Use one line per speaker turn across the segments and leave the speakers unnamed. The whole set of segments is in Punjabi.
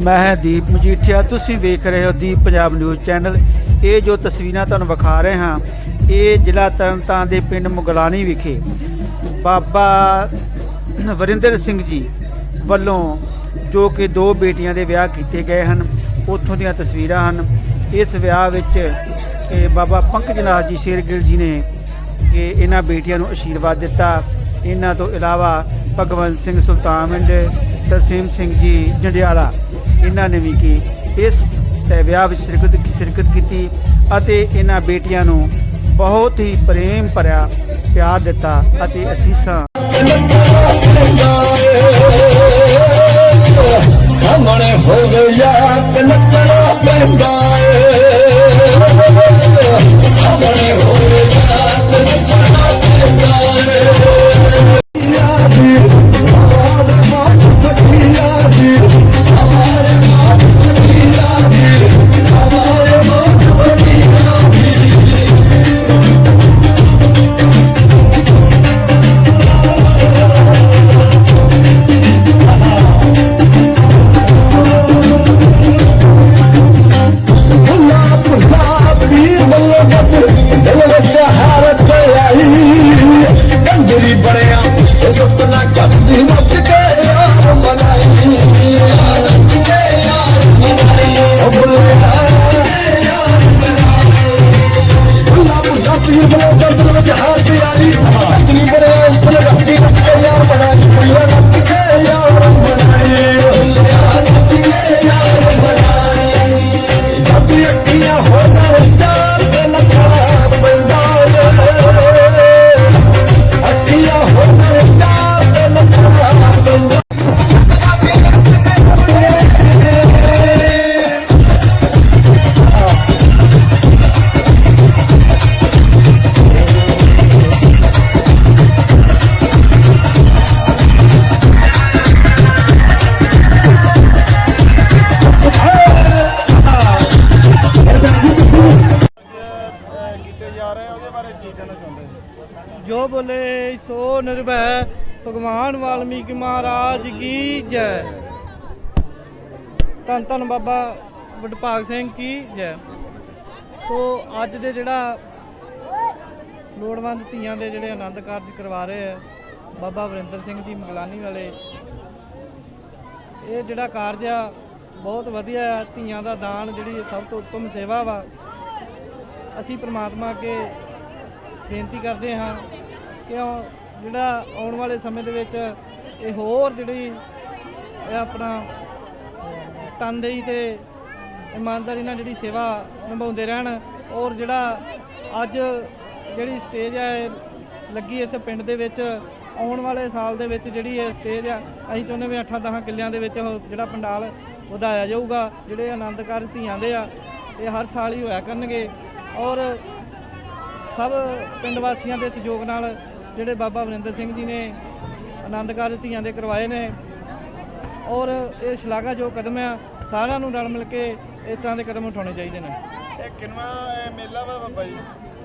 ਮੈਂ ਦੀਪ ਮਜੀਠੀਆ, ਤੁਸੀਂ ਵੇਖ ਰਹੇ ਹੋ ਦੀਪ ਪੰਜਾਬ ਨਿਊਜ਼ ਚੈਨਲ। ਇਹ ਜੋ ਤਸਵੀਰਾਂ ਤੁਹਾਨੂੰ ਵਿਖਾ ਰਹੇ ਹਾਂ, ਇਹ ਜ਼ਿਲ੍ਹਾ ਤਰਨਤਾਰਨ ਦੇ ਪਿੰਡ ਮੁਗਲਾਨੀ ਵਿਖੇ ਬਾਬਾ ਵਰਿੰਦਰ ਸਿੰਘ ਜੀ ਵੱਲੋਂ ਜੋ ਕਿ ਦੋ ਬੇਟੀਆਂ ਦੇ ਵਿਆਹ ਕੀਤੇ ਗਏ ਹਨ, ਉੱਥੋਂ ਦੀਆਂ ਤਸਵੀਰਾਂ ਹਨ। ਇਸ ਵਿਆਹ ਵਿੱਚ ਇਹ ਬਾਬਾ ਪੰਕਜ ਨਾਥ ਜੀ ਸ਼ੇਰਗਿੱਲ ਜੀ ਨੇ ਇਹ ਇਹਨਾਂ ਬੇਟੀਆਂ ਨੂੰ ਆਸ਼ੀਰਵਾਦ ਦਿੱਤਾ। ਇਹਨਾਂ ਤੋਂ ਇਲਾਵਾ ਭਗਵੰਤ ਸਿੰਘ ਸੁਲਤਾਨ ਸੁਲਤਾਨਵਿੰਡ ਤਰਸੀਮ ਸਿੰਘ ਜੀ ਜੰਡਿਆਲਾ, ਇਹਨਾਂ ਨੇ ਵੀ ਕੀ ਇਸ ਵਿਆਹ ਵਿੱਚ ਸ਼ਿਰਕਤ ਸ਼ਿਰਕਤ ਕੀਤੀ ਅਤੇ ਇਹਨਾਂ ਬੇਟੀਆਂ ਨੂੰ ਬਹੁਤ ਹੀ ਪ੍ਰੇਮ ਭਰਿਆ, ਪਿਆਰ ਦਿੱਤਾ ਅਤੇ ਅਸੀਸਾਂ
ਸਾਹਮਣੇ ਹੋਵੇ ਯਾਰ ਤੇ ਪੈਂਦਾ
ਬੋਲੇ, ਸੋ ਨਿਰਭੈ, ਭਗਵਾਨ ਵਾਲਮੀਕ ਮਹਾਰਾਜ ਕੀ ਜੈ। ਧੰਨ ਧੰਨ ਬਾਬਾ ਵਡਭਾਗ ਸਿੰਘ ਕੀ ਜੈ। ਸੋ ਅੱਜ ਦੇ ਜਿਹੜਾ ਲੋੜਵੰਦ ਧੀਆਂ ਦੇ ਜਿਹੜੇ ਆਨੰਦ ਕਾਰਜ ਕਰਵਾ ਰਹੇ ਆ, ਬਾਬਾ ਵਰਿੰਦਰ ਸਿੰਘ ਜੀ ਮਗਲਾਨੀ ਵਾਲੇ, ਇਹ ਜਿਹੜਾ ਕਾਰਜ ਆ, ਬਹੁਤ ਵਧੀਆ ਆ। ਧੀਆਂ ਦਾ ਦਾਨ ਜਿਹੜੀ ਸਭ ਤੋਂ ਉੱਤਮ ਸੇਵਾ ਵਾ। ਅਸੀਂ ਪ੍ਰਮਾਤਮਾ ਅੱਗੇ ਬੇਨਤੀ ਕਰਦੇ ਹਾਂ ਕਿ ਜਿਹੜਾ ਆਉਣ ਵਾਲੇ ਸਮੇਂ ਦੇ ਵਿੱਚ ਇਹ ਹੋਰ ਜਿਹੜੀ ਆਪਣਾ ਤਨਦੇਹੀ ਤੇ ਇਮਾਨਦਾਰੀ ਨਾਲ ਜਿਹੜੀ ਸੇਵਾ ਨਿਭਾਉਂਦੇ ਰਹਿਣ, ਔਰ ਜਿਹੜਾ ਅੱਜ ਜਿਹੜੀ ਸਟੇਜ ਹੈ ਲੱਗੀ ਇਸ ਪਿੰਡ ਦੇ ਵਿੱਚ, ਆਉਣ ਵਾਲੇ ਸਾਲ ਦੇ ਵਿੱਚ ਜਿਹੜੀ ਇਹ ਸਟੇਜ ਆ, ਅਸੀਂ ਚਾਹੁੰਦੇ ਵੀ 8-10 ਕਿੱਲਿਆਂ ਦੇ ਵਿੱਚ ਉਹ ਜਿਹੜਾ ਪੰਡਾਲ ਵਧਾਇਆ ਜਾਊਗਾ, ਜਿਹੜੇ ਆਨੰਦਕਾਰ ਧੀਆਂ ਦੇ ਆ, ਇਹ ਹਰ ਸਾਲ ਹੀ ਹੋਇਆ ਕਰਨਗੇ, ਔਰ ਸਭ ਪਿੰਡ ਵਾਸੀਆਂ ਦੇ ਸਹਿਯੋਗ ਨਾਲ ਜਿਹੜੇ ਬਾਬਾ ਵਰਿੰਦਰ ਸਿੰਘ ਜੀ ਨੇ ਆਨੰਦ ਕਾਰਜ ਧੀਆਂ ਦੇ ਕਰਵਾਏ ਨੇ ਔਰ ਇਹ ਸ਼ਲਾਘਾਯੋਗ ਕਦਮ ਆ ਸਾਰਿਆਂ ਨੂੰ ਰਲ ਮਿਲ ਕੇ ਇਸ ਤਰ੍ਹਾਂ ਦੇ ਕਦਮ ਉਠਾਉਣੇ ਚਾਹੀਦੇ ਨੇ।
ਇਹ ਇਹ ਮੇਲਾ ਵਾ ਬਾਬਾ ਜੀ?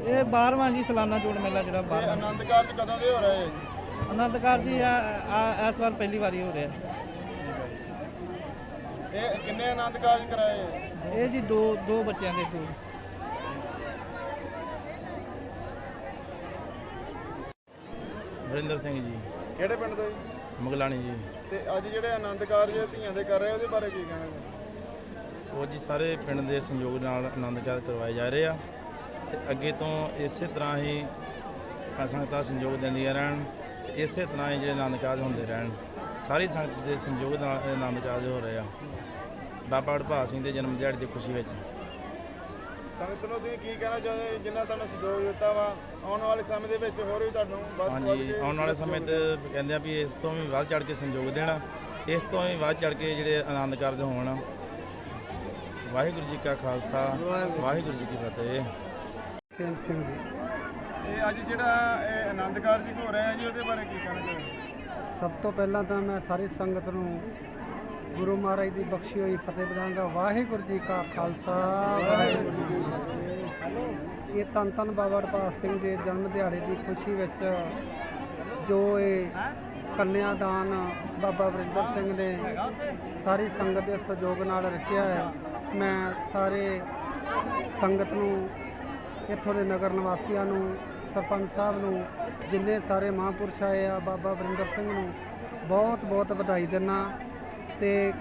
ਇਹ 12ਵਾਂ ਜੀ ਸਾਲਾਨਾ ਜੋੜ ਮੇਲਾ ਜਿਹੜਾ 12ਵਾਂ
ਆਨੰਦ ਕਾਰਜ ਕਦੋਂ ਦੇ ਹੋ ਰਹੇ ਆ ਜੀ?
ਆਨੰਦ ਕਾਰਜ ਜੀ ਆ- ਆ- ਇਸ ਵਾਰ ਪਹਿਲੀ ਵਾਰੀ ਹੋ ਰਿਹਾ।
ਇਹ ਕਿੰਨੇ ਆਨੰਦ ਕਾਰਜ ਕਰਾਏ?
ਇਹ ਜੀ ਦੋ ਦੋ ਬੱਚਿਆਂ ਦੇ ਦੋ
ਵਰਿੰਦਰ ਸਿੰਘ ਜੀ।
ਕਿਹੜੇ ਪਿੰਡ ਦੇ ਜੀ?
ਮਗਲਾਣੀ ਜੀ।
ਤੇ ਅੱਜ ਜਿਹੜੇ ਆਨੰਦ ਕਾਰਜ ਧੀਆਂ ਦੇ ਕਰ ਰਹੇ ਉਹਦੇ ਬਾਰੇ ਕੀ ਕਹਿਣਾ ਜੀ?
ਉਹ ਜੀ ਸਾਰੇ ਪਿੰਡ ਦੇ ਸੰਯੋਗ ਨਾਲ ਆਨੰਦ ਕਾਰਜ ਕਰਵਾਏ ਜਾ ਰਹੇ ਆ। ਤੇ ਅੱਗੇ ਤੋਂ ਇਸੇ ਤਰ੍ਹਾਂ ਹੀ ਸ- ਸੰਗਤਾਂ ਸਹਿਯੋਗ ਦਿੰਦੀਆਂ ਰਹਿਣ ਤੇ ਇਸੇ ਤਰ੍ਹਾਂ ਹੀ ਜਿਹੜੇ ਆਨੰਦ ਕਾਰਜ ਹੁੰਦੇ ਰਹਿਣ ਸਾਰੀ ਸੰਗਤ ਦੇ ਸੰਯੋਗ ਨਾਲ ਇਹ ਆਨੰਦ ਕਾਰਜ ਹੋ ਰਹੇ ਆ। ਬਾਬਾ ਵਡਭਾਗ ਸਿੰਘ ਦੇ ਜਨਮ ਦਿਹਾੜੇ ਦੀ ਖੁਸ਼ੀ ਵਿੱਚ।
ਸੰਗਤ ਨੂੰ ਤੁਸੀਂ ਕੀ ਕਹਿਣਾ ਚਾਹੁੰਦੇ ਜਿੰਨਾ ਤੁਹਾਨੂੰ ਸਹਿਯੋਗ ਦਿੱਤਾ ਵਾ ਆਉਣ ਵਾਲੇ ਸਮੇਂ ਦੇ ਵਿੱਚ ਹੋਰ ਵੀ ਤੁਹਾਨੂੰ ਵੱਧ
ਹਾਂਜੀ ਆਉਣ ਵਾਲੇ ਸਮੇਂ ਤੇ ਕਹਿੰਦੇ ਆ ਵੀ ਇਸ ਤੋਂ ਵੀ ਵੱਧ ਚੜ ਕੇ ਸੰਯੋਗ ਦੇਣਾ ਇਸ ਤੋਂ ਵੀ ਵੱਧ ਚੜ ਕੇ ਜਿਹੜੇ ਆਨੰਦ ਕਾਰਜ ਹੋਣ। ਵਾਹਿਗੁਰੂ ਜੀ ਕਾ ਖਾਲਸਾ ਵਾਹਿਗੁਰੂ ਜੀ ਕੀ ਫਤਿਹ।
ਸੇਮ ਸਿੰਘ ਜੀ।
ਤੇ ਅੱਜ ਜਿਹੜਾ ਇਹ ਆਨੰਦ ਕਾਰਜ ਹੋ ਰਿਹਾ ਜੀ ਉਹਦੇ ਬਾਰੇ ਕੀ ਕਹਿਣਾ ਚਾਹੁੰਦੇ
ਸਭ ਤੋਂ ਪਹਿਲਾਂ ਤਾਂ ਮੈਂ ਸਾਰੀ ਸੰਗਤ ਨੂੰ ਗੁਰੂ ਮਹਾਰਾਜ ਦੀ ਬਖਸ਼ੀ ਹੋਈ ਫਤਿਹ ਬੁਲਾਉਂਦਾ ਵਾਹਿਗੁਰੂ ਜੀ ਕਾ ਖਾਲਸਾ ਵਾਹਿਗੁਰੂ ਜੀ ਇਹ ਧੰਨ ਧੰਨ ਬਾਬਾ ਵਡਭਾਗ ਸਿੰਘ ਦੇ ਜਨਮ ਦਿਹਾੜੇ ਦੀ ਖੁਸ਼ੀ ਵਿੱਚ ਜੋ ਇਹ
ਕੰਨਿਆਦਾਨ ਬਾਬਾ ਵਰਿੰਦਰ ਸਿੰਘ ਨੇ ਸਾਰੀ ਸੰਗਤ ਦੇ ਸਹਿਯੋਗ ਨਾਲ ਰਚਿਆ ਹੈ। ਮੈਂ ਸਾਰੇ ਸੰਗਤ ਨੂੰ, ਇੱਥੋਂ ਦੇ ਨਗਰ ਨਿਵਾਸੀਆਂ ਨੂੰ, ਸਰਪੰਚ ਸਾਹਿਬ ਨੂੰ, ਜਿੰਨੇ ਸਾਰੇ ਮਹਾਂਪੁਰਸ਼ ਆਏ ਆ ਬਾਬਾ ਵਰਿੰਦਰ ਸਿੰਘ ਨੂੰ, ਬਹੁਤ ਬਹੁਤ ਵਧਾਈ ਦਿੰਦਾ ਤੇ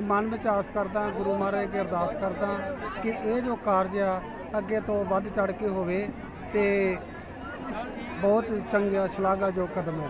ਮਨ ਵਿੱਚ ਆਸ ਕਰਦਾ, ਗੁਰੂ ਮਹਾਰਾਜ ਅੱਗੇ ਅਰਦਾਸ ਕਰਦਾ ਕਿ ਇਹ ਜੋ ਕਾਰਜ ਆ ਅੱਗੇ ਤੋਂ ਵੱਧ ਚੜ ਕੇ ਹੋਵੇ ਤੇ ਬਹੁਤ ਚੰਗਾ ਸ਼ਲਾਘਾਯੋਗ ਕਦਮ ਹੈ